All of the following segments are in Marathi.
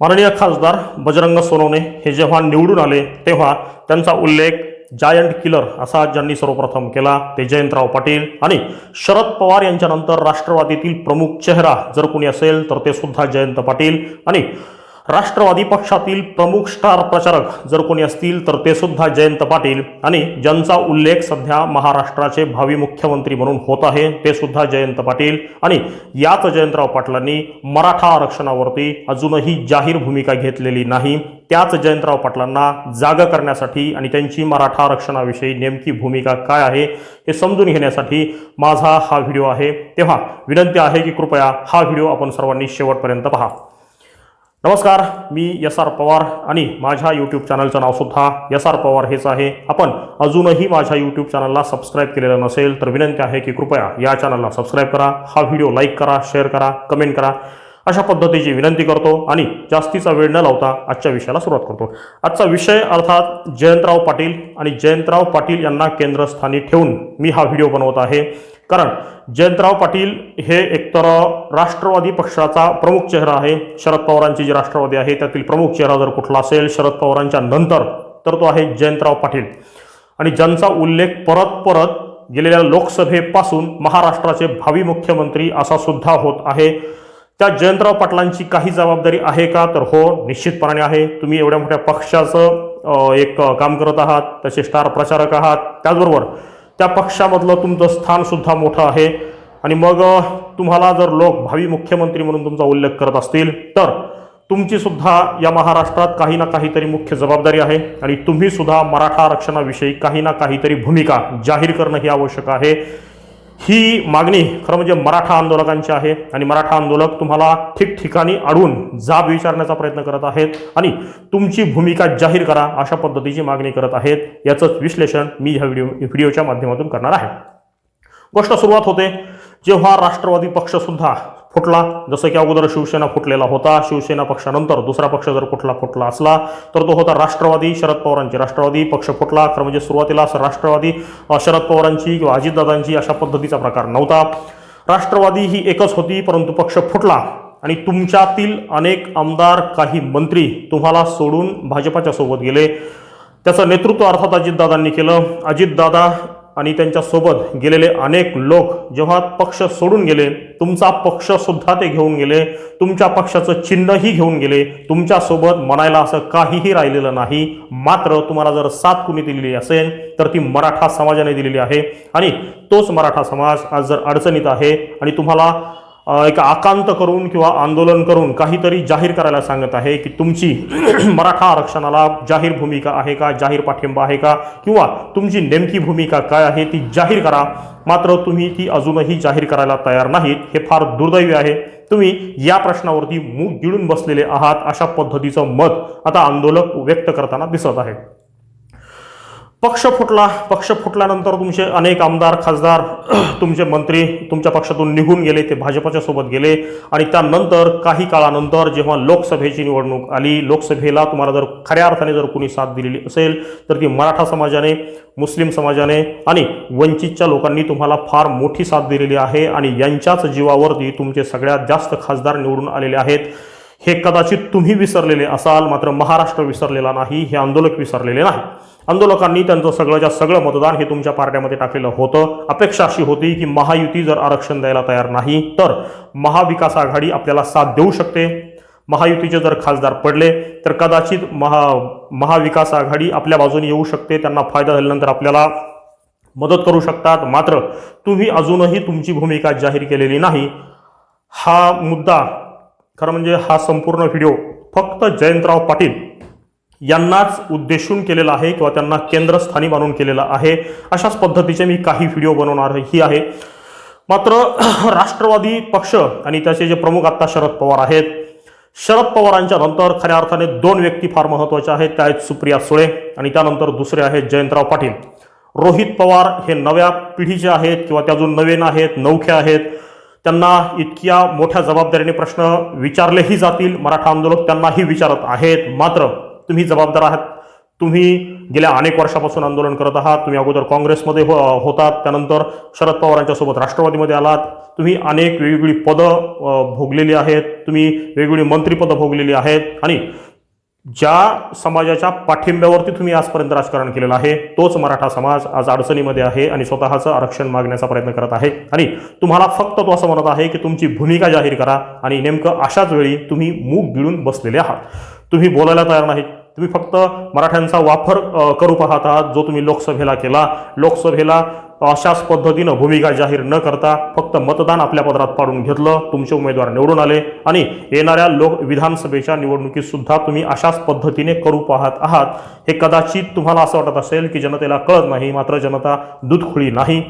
माननीय खासदार बजरंग सोनवणे हे जेव्हा निवडून आले तेव्हा त्यांचा उल्लेख जायंट किलर असा ज्यांनी सर्वप्रथम केला ते जयंतराव पाटील आणि शरद पवार यांच्यानंतर राष्ट्रवादीतील प्रमुख चेहरा जर कोणी असेल तर ते सुद्धा जयंत पाटील आणि राष्ट्रवादी पक्षातील प्रमुख स्टार प्रचारक जर कोणी असतील तर ते सुद्धा जयंत पाटील. आणि ज्यांचा उल्लेख सध्या महाराष्ट्राचे भावी मुख्यमंत्री म्हणून होत आहे ते सुद्धा जयंत पाटील. आणि याच जयंतराव पाटलांनी मराठा आरक्षणावरती अजूनही जाहीर भूमिका घेतलेली नाही. त्याच जयंतराव पाटलांना जाग करण्यासाठी आणि त्यांची मराठा आरक्षणाविषयी नेमकी भूमिका काय आहे हे समजून घेण्यासाठी माझा हा व्हिडिओ आहे. तेव्हा विनंती आहे की कृपया हा व्हिडिओ आपण सर्वांनी शेवटपर्यंत पहा. नमस्कार मी एस आर पवार आणि माझ्या यूट्यूब चॅनलचं नावसुद्धा एस आर पवार हेच आहे. आपण अजूनही माझ्या यूट्यूब चॅनलला सबस्क्राईब केलेलं नसेल तर विनंती आहे की कृपया या चॅनलला सबस्क्राईब करा हा व्हिडिओ लाईक करा शेअर करा कमेंट करा. अशा पद्धतीची विनंती करतो आणि जास्तीचा वेळ न लावता आजच्या विषयाला सुरुवात करतो. आजचा विषय अर्थात जयंतराव पाटील आणि जयंतराव पाटील यांना केंद्रस्थानी ठेवून मी हा व्हिडिओ बनवत आहे. कारण जयंतराव पाटील हे एकतर राष्ट्रवादी पक्षाचा प्रमुख चेहरा आहे शरद पवारांची जी राष्ट्रवादी आहे त्यातील प्रमुख चेहरा जर कुठला असेल शरद पवारांच्या नंतर तर तो आहे जयंतराव पाटील. आणि ज्यांचा उल्लेख परत परत गेलेल्या लोकसभेपासून महाराष्ट्राचे भावी मुख्यमंत्री असा सुद्धा होत आहे. त्या जयंतराव पाटलांची काही जबाबदारी आहे का? तर हो निश्चितपणाने आहे. तुम्ही एवढ्या मोठ्या पक्षाचं एक काम करत आहात त्याचे स्टार प्रचारक आहात. त्याचबरोबर त्या पक्षामधलं तुमचं स्थानसुद्धा मोठं आहे. आणि मग तुम्हाला जर लोक भावी मुख्यमंत्री म्हणून तुमचा उल्लेख करत असतील तर तुमची सुद्धा या महाराष्ट्रात काही ना काहीतरी मुख्य जबाबदारी आहे. आणि तुम्ही सुद्धा मराठा आरक्षणाविषयी काही ना काहीतरी भूमिका जाहीर करणं ही आवश्यक आहे. ही मागणी खरं म्हणजे मराठा आंदोलकांची आहे. आणि मराठा आंदोलक तुम्हाला ठिकठिकाणी अडवून जाब विचारण्याचा प्रयत्न करत आहेत. आणि तुमची भूमिका जाहीर करा अशा पद्धतीची मागणी करत आहेत. याचंच विश्लेषण मी ह्या व्हिडिओ व्हिडिओच्या माध्यमातून करणार आहे. गोष्ट सुरुवात होते. जेव्हा राष्ट्रवादी पक्षसुद्धा फुटला. जसं की अगोदर शिवसेना फुटलेला होता शिवसेना पक्षानंतर दुसरा पक्ष जर कुठला फुटला असला तर तो होता राष्ट्रवादी शरद पवारांची राष्ट्रवादी पक्ष फुटला. खरं म्हणजे सुरुवातीला असं राष्ट्रवादी शरद पवारांची किंवा अजितदादांची अशा पद्धतीचा प्रकार नव्हता. राष्ट्रवादी ही एकच होती परंतु पक्ष फुटला. आणि तुमच्यातील अनेक आमदार काही मंत्री तुम्हाला सोडून भाजपाच्या सोबत गेले. त्याचं नेतृत्व अर्थात अजितदादांनी केलं. अजितदादा आणि त्यांच्यासोबत गेलेले अनेक लोक जेव्हा पक्ष सोडून गेले तुमचा पक्षसुद्धा ते घेऊन गेले तुमच्या पक्षाचं चिन्हही घेऊन गेले तुमच्यासोबत म्हणायला असं काहीही राहिलेलं नाही. मात्र तुम्हाला जर साथ कुणी दिलेली असेल तर ती मराठा समाजाने दिलेली आहे. आणि तोच मराठा समाज आज जर अडचणीत आहे आणि तुम्हाला एक आकांत करून किंवा आंदोलन करून काहीतरी जाहीर करायला सांगत आहे की तुमची मराठा आरक्षणाला जाहीर भूमिका आहे का? जाहीर पाठिंबा आहे का? किंवा तुमची नेमकी भूमिका काय आहे ती जाहीर करा. मात्र तुम्ही ती अजूनही जाहीर करायला तयार नाहीत. हे फार दुर्दैवी आहे. तुम्ही या प्रश्नावरती मूग गिळून बसलेले आहात अशा पद्धतीचं मत आता आंदोलक व्यक्त करताना दिसत आहे पक्ष फुटला पक्ष फुटल्यानंतर तुमचे अनेक आमदार खासदार तुमचे मंत्री तुमच्या पक्षातून निघून गेले ते भाजपच्या सोबत गेले. आणि त्यानंतर काही काळानंतर जेव्हा लोकसभेची निवडणूक आली लोकसभेला तुम्हाला जर खऱ्या अर्थाने जर कोणी साथ दिलेली असेल तर ती मराठा समाजाने मुस्लिम समाजाने आणि वंचितच्या लोकांनी तुम्हाला फार मोठी साथ दिलेली आहे. आणि यांच्याच जीवावरती तुमचे सगळ्यात जास्त खासदार निवडून आलेले आहेत. हे कदाचित तुम्ही विसरलेले असाल मात्र महाराष्ट्र विसरलेला नाही हे आंदोलक विसरलेले नाही. आंदोलकांनी त्यांचं सगळंच्या सगळं मतदान हे तुमच्या पार्ट्यामध्ये टाकलेलं होतं. अपेक्षा अशी होती की महायुती जर आरक्षण द्यायला तयार नाही तर महाविकास आघाडी आपल्याला साथ देऊ शकते. महायुतीचे जर खासदार पडले तर कदाचित महा महाविकास आघाडी आपल्या बाजूने येऊ शकते. त्यांना फायदा झाल्यानंतर आपल्याला मदत करू शकतात. मात्र तुम्ही अजूनही तुमची भूमिका जाहीर केलेली नाही. हा मुद्दा खरं म्हणजे हा संपूर्ण व्हिडिओ फक्त जयंतराव पाटील यांनाच उद्देशून केलेला आहे किंवा त्यांना केंद्रस्थानी मानून केलेलं आहे. अशाच पद्धतीचे मी काही व्हिडिओ बनवणार ही आहे. मात्र राष्ट्रवादी पक्ष आणि त्याचे जे प्रमुख आत्ता शरद पवार आहेत शरद पवारांच्या नंतर खऱ्या अर्थाने दोन व्यक्ती फार महत्त्वाच्या आहेत. त्या आहेत सुप्रिया सुळे आणि त्यानंतर दुसरे आहेत जयंतराव पाटील. रोहित पवार हे नव्या पिढीचे आहेत किंवा ते अजून नवीन आहेत नौखे आहेत. त्यांना इतक्या मोठ्या जबाबदारीने प्रश्न विचारलेही जातील. मराठा आंदोलक त्यांनाही विचारत आहेत. मात्र तुम्ही जबाबदार आहात. तुम्ही गेल्या अनेक वर्षापासून आंदोलन करत आहात. तुम्ही अगोदर काँग्रेसमध्ये हो होतात. त्यानंतर शरद पवारांच्या सोबत राष्ट्रवादीमध्ये आलात. तुम्ही अनेक वेगवेगळी पदं भोगलेली आहेत. तुम्ही वेगवेगळी मंत्रिपदं भोगलेली आहेत. आणि ज्या समाजाच्या पाठिंब्यावरती तुम्ही आजपर्यंत राजकारण केलेलं आहे तोच मराठा समाज आज अडचणीमध्ये आहे आणि स्वतःचं आरक्षण मागण्याचा प्रयत्न करत आहे. आणि तुम्हाला फक्त तो असं म्हणत आहे की तुमची भूमिका जाहीर करा आणि नेमकं अशाच वेळी तुम्ही मूग गिळून बसलेले आहात. तुम्ही बोलायला तयार नाहीत. तुम्ही फक्त मराठ्यांचा वापर करू पाहत आहात जो तुम्ही लोकसभेला केला. लोकसभेला अशाच पद्धतीनं भूमिका जाहीर न करता फक्त मतदान आपल्या पदरात पाडून घेतलं तुमचे उमेदवार निवडून आले. आणि येणाऱ्या लोक विधानसभेच्या निवडणुकीत सुद्धा तुम्ही अशाच पद्धतीने करू पाहत आहात. हे कदाचित तुम्हाला असं वाटत असेल की जनतेला कळत नाही मात्र जनता दूधखुळी नाही.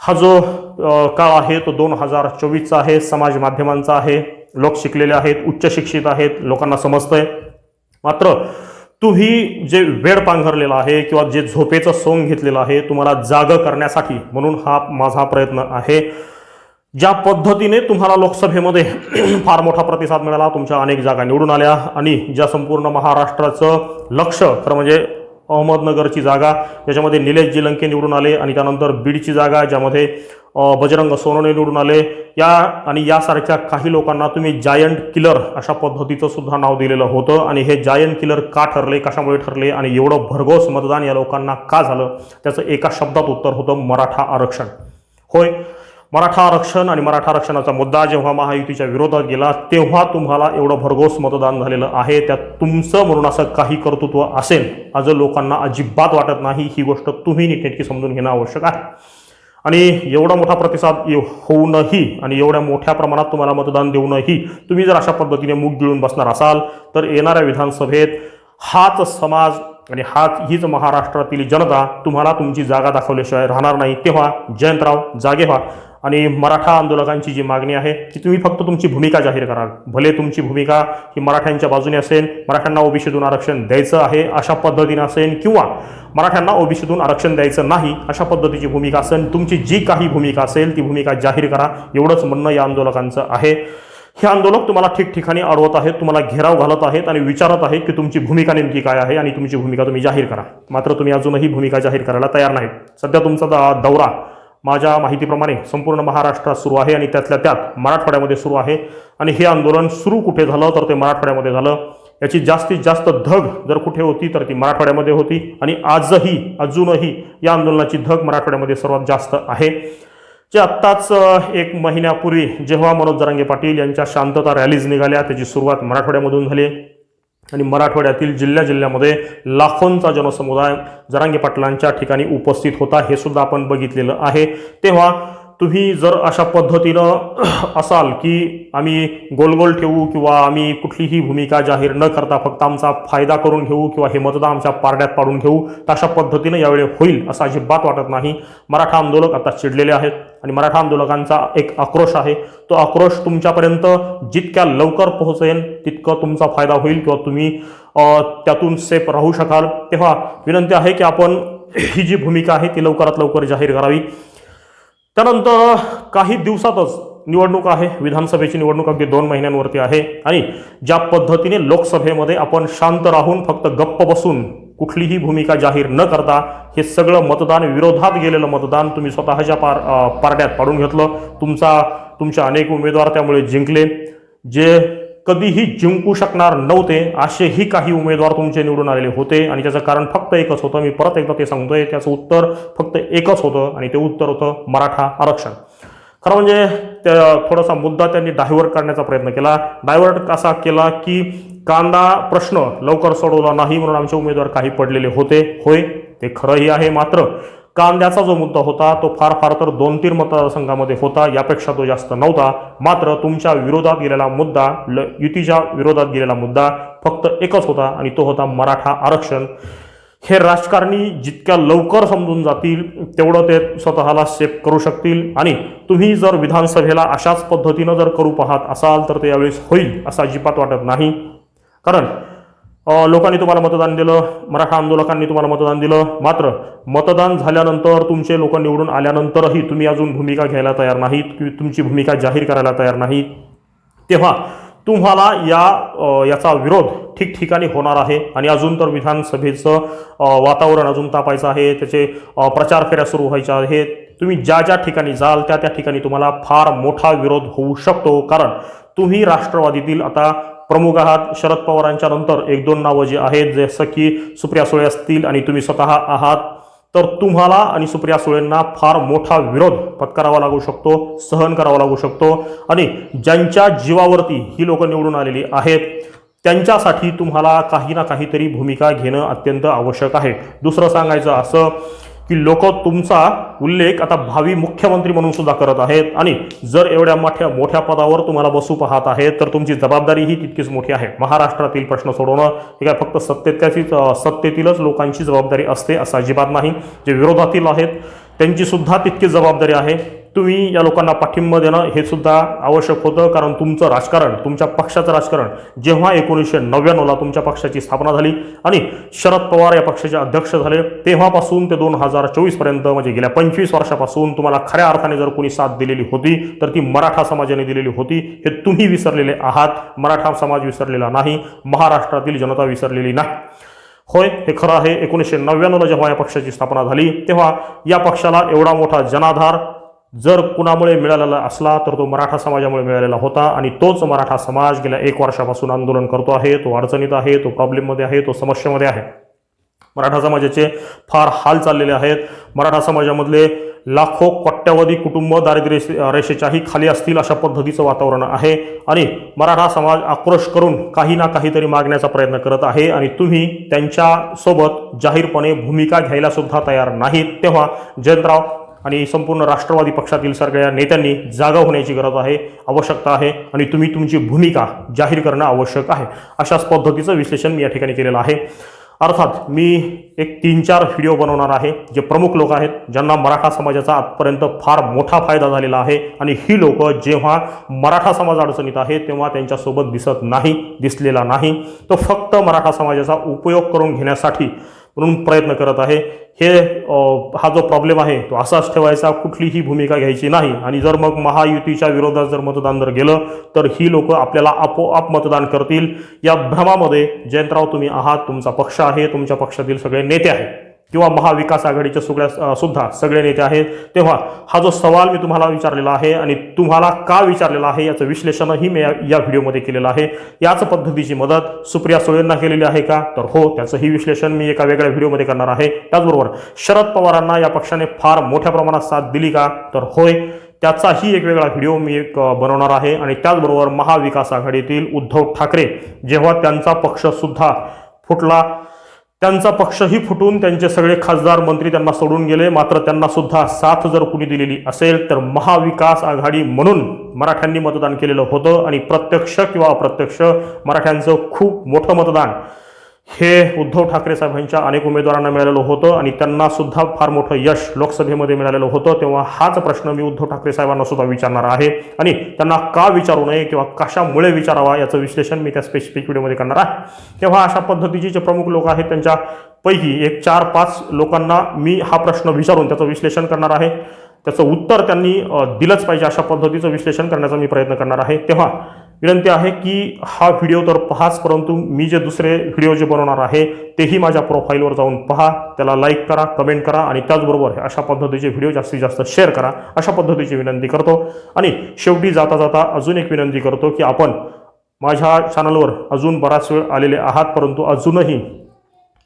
हा जो काळ आहे तो दोन हजार चोवीसचा आहे समाज माध्यमांचा आहे. लोक शिकलेले आहेत उच्च शिक्षित आहेत लोकांना समजतंय. मात्र तुम्ही जे वेळ पांघरलेला आहे किंवा जे झोपेचं सोंग घेतलेलं आहे तुम्हाला जागं करण्यासाठी म्हणून हा माझा प्रयत्न आहे. ज्या पद्धतीने तुम्हाला लोकसभेमध्ये फार मोठा प्रतिसाद मिळाला तुमच्या अनेक जागा निवडून आल्या आणि ज्या संपूर्ण महाराष्ट्राचं लक्ष खरं म्हणजे अहमदनगरची जागा ज्याच्यामध्ये निलेश जिलंके निवडून आले आणि त्यानंतर बीडची जागा ज्यामध्ये बजरंग सोनवणे निवडून आले. या आणि यासारख्या काही लोकांना तुम्ही जायंट किलर अशा पद्धतीचं सुद्धा नाव दिलेलं होतं आणि हे जायंट किलर का ठरले कशामुळे ठरले आणि एवढं भरघोस मतदान या लोकांना का झालं? त्याचं एका शब्दात उत्तर होतं मराठा आरक्षण. होय मराठा आरक्षण आणि मराठा आरक्षणाचा मुद्दा जेव्हा महायुतीच्या विरोधात गेला तेव्हा तुम्हाला एवढं भरघोस मतदान झालेलं आहे. त्यात तुमचं म्हणून असं काही कर्तृत्व असेल आज लोकांना अजिबात वाटत नाही. ही गोष्ट तुम्ही नीटनेटकी समजून घेणं आवश्यक आहे. आणि एवढा मोठा प्रतिसाद होऊनही आणि एवढ्या मोठ्या प्रमाणात तुम्हाला मतदान देऊनही तुम्ही जर अशा पद्धतीने मूग गिळून बसणार असाल तर येणाऱ्या विधानसभेत हाच समाज आणि हाच हीच महाराष्ट्रातील जनता तुम्हाला तुमची जागा दाखवल्याशिवाय राहणार नाही. तेव्हा जयंतराव जागे व्हा. आणि मराठा आंदोलकांची जी मागणी आहे की तुम्ही फक्त तुमची भूमिका जाहीर कराल. भले तुमची भूमिका ही मराठ्यांच्या बाजूने असेल मराठ्यांना ओबीसीतून आरक्षण द्यायचं आहे अशा पद्धतीने असेल किंवा मराठ्यांना ओबीसीतून आरक्षण द्यायचं नाही अशा पद्धतीची भूमिका असेल तुमची जी काही भूमिका असेल ती भूमिका जाहीर करा. एवढंच म्हणणं या आंदोलकांचं आहे. हे आंदोलक तुम्हाला ठिकठिकाणी अडवत आहेत तुम्हाला घेराव घालत आहेत आणि विचारत आहेत की तुमची भूमिका नेमकी काय आहे आणि तुमची भूमिका तुम्ही जाहीर करा. मात्र तुम्ही अजूनही भूमिका जाहीर करायला तयार नाही सध्या तुमचा दा- दौरा माझ्या माहितीप्रमाणे संपूर्ण महाराष्ट्रात सुरू आहे आणि त्यातल्या त्यात मराठवाड्यामध्ये सुरू आहे. आणि हे आंदोलन सुरू कुठे झालं? तर ते मराठवाड्यामध्ये झालं. याची जास्तीत जास्त धग जर कुठे होती तर ती मराठवाड्यामध्ये होती. आणि आजही अजूनही या आंदोलनाची धग मराठवाड्यामध्ये सर्वात जास्त आहे. जे आत्ताच एक महिन्यापूर्वी जेव्हा मनोज जरांगे पाटील यांच्या शांतता रॅलीज निघाल्या त्याची सुरुवात मराठवाड्यामधून झाली. आणि मराठवाड्यातील जिल्ह्या जिल्ह्यामध्ये लाखोंचा जनसमुदाय जरांगे पाटलांच्या ठिकाणी उपस्थित होता. हे सुद्धा आपण बघितलेलं आहे. तेव्हा तुम्ही जर अशा पद्धतीनं असाल की आम्ही गोल गोल ठेवू किंवा आम्ही कुठलीही भूमिका जाहीर न करता फक्त आमचा फायदा करून घेऊ किंवा हे मतदान आमच्या पारड्यात पाडून घेऊ तर अशा पद्धतीनं यावेळी होईल असं अजिबात वाटत नाही. मराठा आंदोलक आता चिडलेले आहेत आणि मराठा आंदोलकांचा एक आक्रोश आहे. तो आक्रोश तुमच्यापर्यंत जितक्या लवकर पोहोचेल तितकं तुमचा फायदा होईल किंवा तुम्ही त्यातून सेफ राहू शकाल. तेव्हा विनंती आहे की आपण ही जी भूमिका आहे ती लवकरात लवकर जाहीर करावी. त्यानंतर काही दिवसातच निवडणूक आहे. विधानसभेची निवडणूक अगदी दोन महिन्यांवरती आहे. आणि ज्या पद्धतीने लोकसभेमध्ये आपण शांत राहून फक्त गप्प बसून कुठलीही भूमिका जाहीर न करता हे सगळं मतदान विरोधात गेलेलं मतदान तुम्ही स्वतःच्या पार पारड्यात पाडून घेतलं. तुमचा तुमचे अनेक उमेदवार त्यामुळे जिंकले. जे कधीही जिंकू शकणार नव्हते असेही काही उमेदवार तुमचे निवडून आलेले होते. आणि त्याचं कारण फक्त एकच होतं. मी परत एकदा ते सांगतोय. त्याचं उत्तर फक्त एकच होतं. आणि ते उत्तर होतं मराठा आरक्षण. खरं म्हणजे त्या थोडासा मुद्दा त्यांनी डायव्हर्ट करण्याचा प्रयत्न केला. डायव्हर्ट असा केला की कांदा प्रश्न लवकर सोडवला नाही म्हणून आमचे उमेदवार काही पडलेले होते. होय ते खरंही आहे. मात्र कांद्याचा जो मुद्दा होता तो फार फार तर दोन तीन मतदारसंघामध्ये होता. यापेक्षा तो जास्त नव्हता. मात्र तुमच्या विरोधात गेलेला मुद्दा ल युतीच्या विरोधात गेलेला मुद्दा फक्त एकच होता आणि तो होता मराठा आरक्षण. हे राजकारणी जितक्या लवकर समजून जातील तेवढं ते स्वतःला सेफ करू शकतील. आणि तुम्ही जर विधानसभेला अशाच पद्धतीनं जर करू पाहत असाल तर ते यावेळेस होईल असं अजिबात वाटत नाही. कारण लोकांनी तुम्हाला मतदान दिलं मराठा आंदोलकांनी तुम्हाला मतदान दिलं. मात्र मतदान झाल्यानंतर तुमचे लोक निवडून आल्यानंतरही तुम्ही अजून भूमिका घ्यायला तयार नाहीत किंवा तुमची भूमिका जाहीर करायला तयार नाही तेव्हा तुम्हाला या याचा विरोध ठिकठिकाणी होणार आहे आणि अजून तर विधानसभेचं वातावरण अजून तापायचं आहे. त्याचे प्रचार फेऱ्या सुरू व्हायच्या आहेत. तुम्ही ज्या ज्या ठिकाणी जाल त्या त्या ठिकाणी तुम्हाला फार मोठा विरोध होऊ शकतो. कारण तुम्ही राष्ट्रवादीतील आता प्रमुख आहात. शरद पवारांच्या नंतर एक दोन नावं जी आहेत जसं की सुप्रिया सुळे असतील आणि तुम्ही स्वतः आहात. तर तुम्हाला आणि सुप्रिया सुळेंना फार मोठा विरोध पत्करावा लागू शकतो सहन करावा लागू शकतो. आणि ज्यांच्या जीवावरती ही लोक निवडून आलेली आहेत त्यांच्यासाठी तुम्हाला काही ना काहीतरी भूमिका घेणं अत्यंत आवश्यक आहे. दुसरं सांगायचं असं की लोक तुमचा उल्लेख आता भावी मुख्यमंत्री म्हणून सुद्धा करत आहेत. आणि जर एवढ्या मोठ्या मोठ्या पदावर तुम्हाला बसू पाहत आहे तर तुमची जबाबदारी ही तितकीच मोठी आहे. महाराष्ट्रातील प्रश्न सोडवणं हे काय फक्त सत्तेच्याचीच सत्तेतीलच लोकांची जबाबदारी असते असं अजिबात नाही. जे विरोधातील आहेत त्यांची सुद्धा तितकी जबाबदारी आहे. तुम्ही या लोकांना पाठिंबा देणं हे सुद्धा आवश्यक होतं कारण तुमचं राजकारण तुमच्या पक्षाचं राजकारण जेव्हा एकोणीसशे नव्याण्णवला तुमच्या पक्षाची स्थापना झाली आणि शरद पवार या पक्षाचे अध्यक्ष झाले तेव्हापासून ते दोन हजार चोवीसपर्यंत म्हणजे गेल्या पंचवीस वर्षापासून तुम्हाला खऱ्या अर्थाने जर कोणी साथ दिलेली होती तर ती मराठा समाजाने दिलेली होती. हे तुम्ही विसरलेले आहात. मराठा समाज विसरलेला नाही. महाराष्ट्रातील जनता विसरलेली नाही. होय हे खरं आहे. एकोणीसशे नव्याण्णवला जेव्हा या पक्षाची स्थापना झाली तेव्हा या पक्षाला एवढा मोठा जनाधार जर कुणामुळे मिळालेला असला तर तो मराठा समाजामुळे मिळालेला होता आणि तोच मराठा समाज गेल्या एक वर्षापासून आंदोलन करतो आहे तो अडचणीत आहे तो प्रॉब्लेममध्ये आहे तो समस्येमध्ये आहे. मराठा समाजाचे फार हाल चाललेले आहेत. मराठा समाजामधले लाखो कोट्यावधी कुटुंब दारिद्र्य रेषे- रेषेच्याही खाली असतील अशा पद्धतीचं वातावरण आहे आणि मराठा समाज आक्रोश करून काही ना काहीतरी मागण्याचा प्रयत्न करत आहे आणि तुम्ही त्यांच्यासोबत जाहीरपणे भूमिका घ्यायला सुद्धा तयार नाहीत. तेव्हा जयंतराव आणि संपूर्ण राष्ट्रवादी पक्षातील सगळ्या नेत्यांनी जागा होण्याची गरज आहे आवश्यकता आहे आणि तुम्ही तुमची भूमिका जाहीर करणं आवश्यक आहे. अशाच पद्धतीचं विश्लेषण मी या ठिकाणी केलेलं आहे. अर्थात मी एक तीन चार व्हिडिओ बनवणार आहे जे प्रमुख लोक आहेत ज्यांना मराठा समाजाचा आजपर्यंत फार मोठा फायदा झालेला आहे आणि ही लोक जेव्हा मराठा समाज अडचणीत आहे तेव्हा त्यांच्यासोबत दिसत नाही दिसलेला नाही. तो फक्त मराठा समाजाचा उपयोग करून घेण्यासाठी म्हणून प्रयत्न करत आहे. हे हा जो प्रॉब्लेम आहे तो असाच ठेवायचा कुठलीही भूमिका घ्यायची नाही. आणि जर मग महायुतीच्या विरोधात जर मतदान जर गेलं तर ही लोक आपल्याला आपोआप मतदान करतील. या भ्रमामध्ये जयंतराव तुम्ही आहात तुमचा पक्ष आहे तुमच्या पक्षातील सगळे नेते आहेत. किंवा महाविकास आघाडीच्या सगळ्या सुद्धा सगळे नेते आहेत. तेव्हा हा जो सवाल मी तुम्हाला विचारलेला आहे आणि तुम्हाला का विचारलेला आहे याचं विश्लेषणही मी या या व्हिडिओमध्ये केलेलं आहे. याच पद्धतीची मदत सुप्रिया सुळेंना केलेली आहे का? तर हो त्याचंही विश्लेषण मी एका वेगळ्या व्हिडिओमध्ये करणार आहे. त्याचबरोबर शरद पवारांना या पक्षाने फार मोठ्या प्रमाणात साथ दिली का? तर होय त्याचाही एक वेगळा व्हिडिओ मी एक बनवणार आहे. आणि त्याचबरोबर महाविकास आघाडीतील उद्धव ठाकरे जेव्हा त्यांचा पक्षसुद्धा फुटला त्यांचा पक्षही फुटून त्यांचे सगळे खासदार मंत्री त्यांना सोडून गेले. मात्र त्यांना सुद्धा साथ जर कुणी दिलेली असेल तर महाविकास आघाडी म्हणून मराठ्यांनी मतदान केलेलं होतं. आणि प्रत्यक्ष किंवा अप्रत्यक्ष मराठ्यांचं खूप मोठं मतदान हे उद्धव ठाकरे साहेबांच्या अनेक उमेदवारांना मिळालेलं होतं आणि त्यांना सुद्धा फार मोठं यश लोकसभेमध्ये मिळालेलं होतं. तेव्हा हाच प्रश्न मी उद्धव ठाकरे साहेबांना सुद्धा विचारणार आहे. आणि त्यांना का विचारू नये किंवा कशामुळे विचारावा याचं विश्लेषण मी त्या स्पेसिफिक व्हिडिओमध्ये करणार आहे. तेव्हा अशा पद्धतीचे जे प्रमुख लोक आहेत त्यांच्यापैकी एक चार पाच लोकांना मी हा प्रश्न विचारून त्याचं विश्लेषण करणार आहे. त्याचं उत्तर त्यांनी दिलंच पाहिजे अशा पद्धतीचं विश्लेषण करण्याचा मी प्रयत्न करणार आहे. तेव्हा विनंती आहे की हा व्हिडिओ तर पहाच परंतु मी जे दुसरे व्हिडिओ जे बनवणार आहे तेही माझ्या प्रोफाईलवर जाऊन पहा. त्याला लाईक करा कमेंट करा आणि त्याचबरोबर अशा पद्धतीचे व्हिडिओ जास्तीत जास्त शेअर करा. अशा पद्धतीची विनंती करतो. आणि शेवटी जाता जाता अजून एक विनंती करतो की आपण माझ्या चॅनलवर अजून बराच वेळ आलेले आहात परंतु अजूनही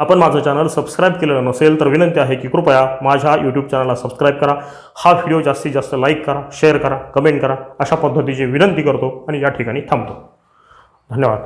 आपण माझं चॅनल सबस्क्राईब केलेलं नसेल तर विनंती आहे की कृपया माझ्या यूट्यूब चॅनलला सबस्क्राईब करा. हा व्हिडिओ जास्तीत जास्त लाईक करा शेअर करा कमेंट करा. अशा पद्धतीची विनंती करतो आणि या ठिकाणी थांबतो. धन्यवाद.